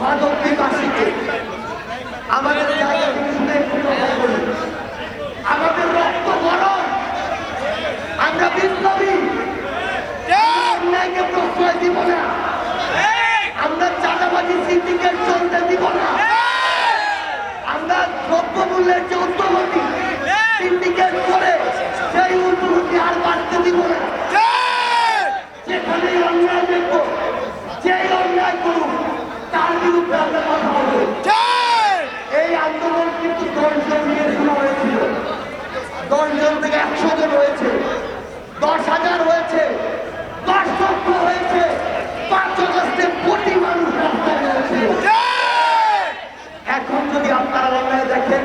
মাদক বিকাশিত আমাদের রক্ত গরম। আমরা বিপ্লবী। অন্যায়কে প্রশ্রয় দিব না। আমরা চাঁদাবাজি সিন্ডিকেট চলতে দিব না। আমরা দ্রব্য মূল্যের যে উদ্যোগী করে সেই উদ্যোগী আর বাড়তে দিব না। যেখানে অন্যায় এই আন্দোলন কিন্তু দশজন নিয়ে শুরু হয়েছিল। থেকে একশো জন হয়েছে। দশ হাজার হয়েছে। দশ লক্ষ হয়েছে। পাঁচ কোটি মানুষ রাস্তায় এখন যদি আপনারা দেখেন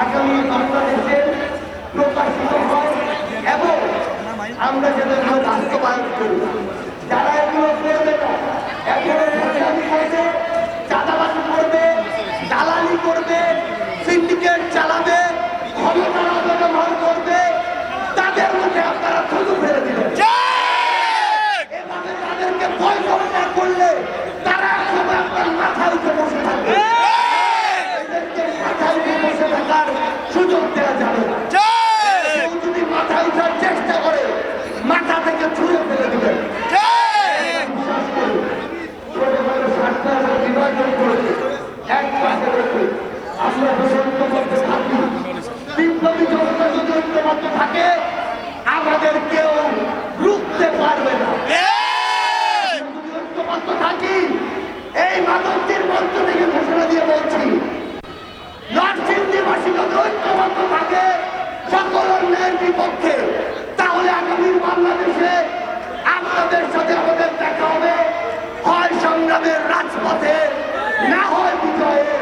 আগামী বাংলাদেশের প্রকাশিত হয় এবং আমরা যেন বাস্তবায়ন করি যারা এগুলো করবে না এই মাধবজির মঞ্চ থেকে ঘোষণা দিয়ে বলছি নরসিংদীবাসী যদি ঐক্যবদ্ধ থাকে সকল অন্যায়ের বিপক্ষে, তাহলে আগামীর বাংলাদেশে আপনাদের সাথে আমাদের দেখা হবে। হয় সংগ্রামের রাজপথে, না হয় বিজয়ে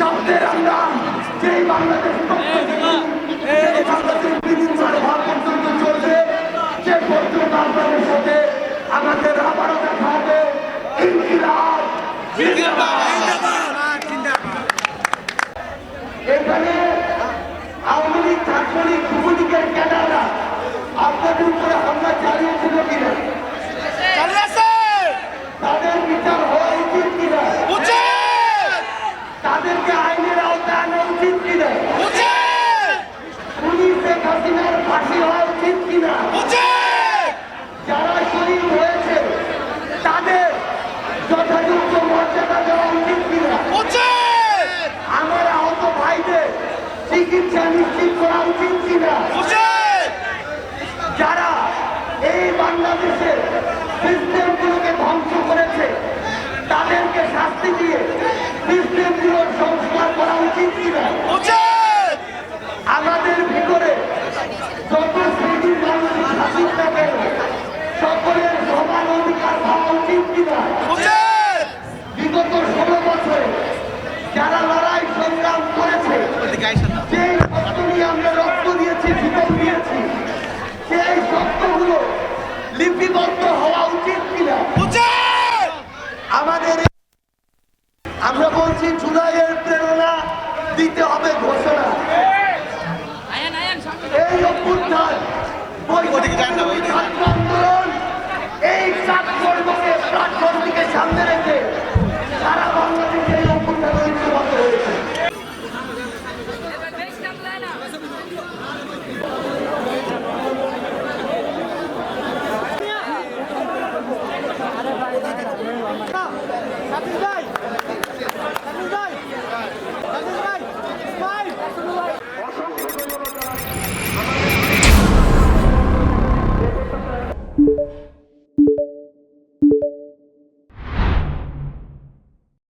শব্দের আন্দাজ যেই বাংলাদেশ বাংলাদেশের বিনিময়ের ভাব পর্যন্ত চলবে, সে পর্যন্ত আপনাদের আমাদের আবারও দেখা হবে। এখানে আওয়ামী লীগ, ছাত্রলীগ, যুবলীগের ক্যাডাররা আপনাদের উপরে হামলা চালিয়ে লিপিবদ্ধ হওয়া উচিত কিনা? আমাদের আমরা বলছি জুলাইয়ের প্রেরণা দিতে হবে ঘোষণা। এই অভ্যুত্থান